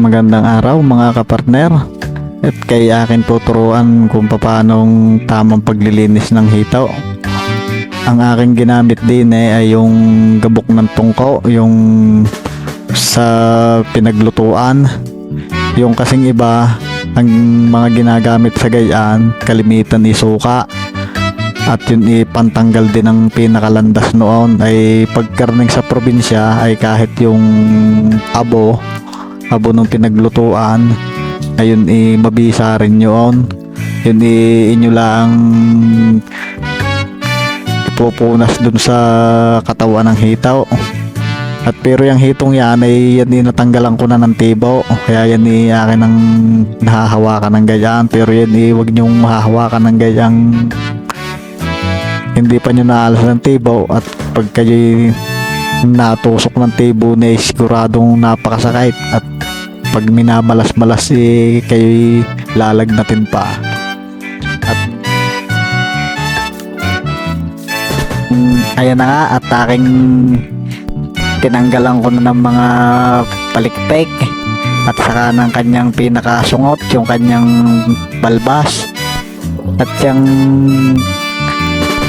Magandang araw mga kapartner. At kay akin tuturuan kung paano tamang paglilinis ng hitaw. Ang aking ginamit din eh, ay yung gabok ng tungko, yung sa pinaglutuan. Yung kasing iba, ang mga ginagamit sa gayaan, kalimitan isuka. At yun ipantanggal din ng pinakalandas noon ay pagkarning sa probinsya ay kahit yung abo, abo ng pinaglutuan, ayun i mabisa rin yun. Yun i inyo lang ipupunas dun sa katawan ng hitaw. At pero yung hitong yan ay yan natanggalan ko na ng tibaw. Kaya yan i akin ang nahahawakan ng gayaan. Pero yan i wag niyong mahahawakan ng gayang hindi pa nyo naalas ng tibaw at pag kayo natusok ng tibo na siguradong napakasakit at pag minamalas-malas eh, kayo lalagnatin pa. At mm, ayan na nga at aking tinanggalan ko na ng mga palikpik at saka ng kanyang pinakasungot yung kanyang balbas at yung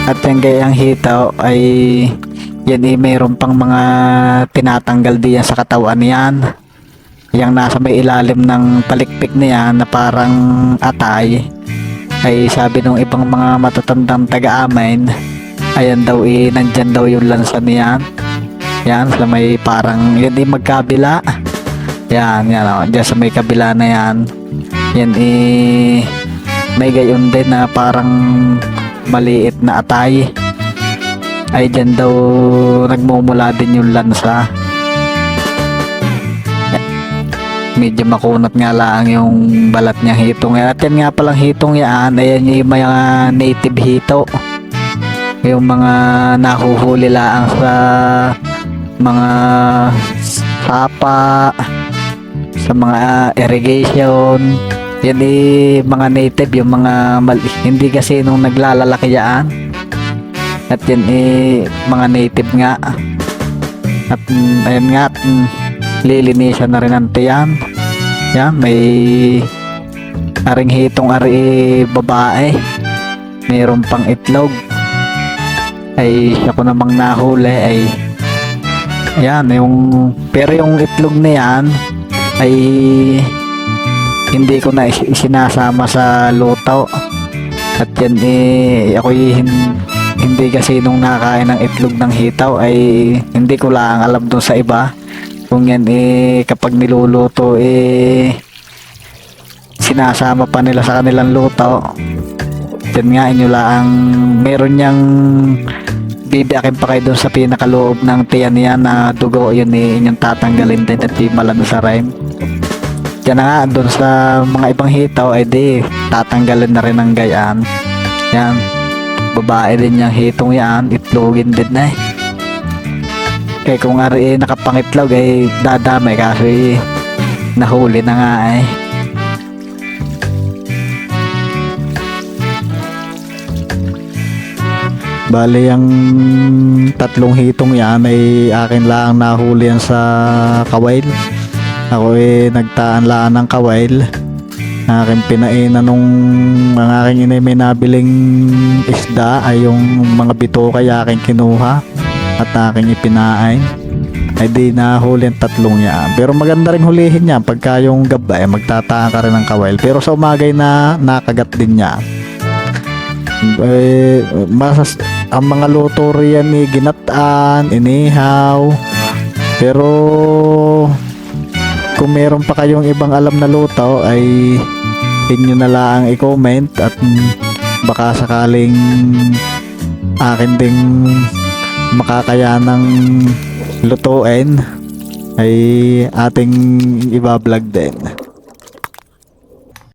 at yung gayang hitaw ay yan eh mayroon pang mga tinatanggal diyan sa katawan niyan. Yung nasa may ilalim ng palikpik niya na parang atay. Ay sabi ng ibang mga matatandang taga-amin ayan daw eh nandyan daw yung lansa niyan. Yan sa may parang yan eh magkabila. Yan yan o dyan sa may kabila na yan. Yan eh may gayon din na parang maliit na atay ay dyan daw nagmumula din yung lansa. Medyo makunat nga lang yung balat niya hitong yan. At yan nga palang hitong yan ayan yung mga native hito. Yung mga nahuhuli lang sa mga sapa sa mga irrigation. Yan eh, mga native yung mga mal- hindi kasi nung naglalalaki yan at yan eh mga native nga. At mm, ayun nga at, mm, lilinisan na rin ang tiyan. Yan may aring hitong ari babae. Mayroon pang itlog. Ay siya ko namang nahuli ay yan yung pero yung itlog na yan ay hindi ko na isinasama sa luto. At yan eh ako hindi kasi nung nakain ng itlog ng hitaw ay hindi ko lang alam dun sa iba kung yan eh kapag niluluto eh sinasama pa nila sa kanilang luto yan nga inyo lang meron niyang bibiyakin pa kayo dun sa pinakaloob ng tiyan niya na dugo yun eh inyong tatanggalin din at di malan sa rhyme yan na nga, doon sa mga ibang hitaw, ay di, tatanggalin na rin ng gayaan. Yan. Babae din yung hitong yan, itlogin din na eh. Kaya kung ari eh, nakapangitlog ay dadamay kasi nahuli na nga eh. Bali ang tatlong hitong yan ay akin lang nahuli yan sa kawail. Ako eh nagtaan laan ng kawail. Aking pinainan nung ang aking inay may nabiling isda ay yung mga bito kaya aking kinuha at aking ipinain. Ay di nahuli ang tatlong yan. Pero maganda rin hulihin yan pagka yung gaba eh magtataan ka rin ng kawail. Pero sa umagay na nakagat din niya. Eh, masas, ang mga luto riyan ni ginataan, inihaw. Pero kung meron pa kayong ibang alam na luto ay inyo na lang i-comment at baka sakaling akin ding makakayanang lutuin ay ating ibablog din.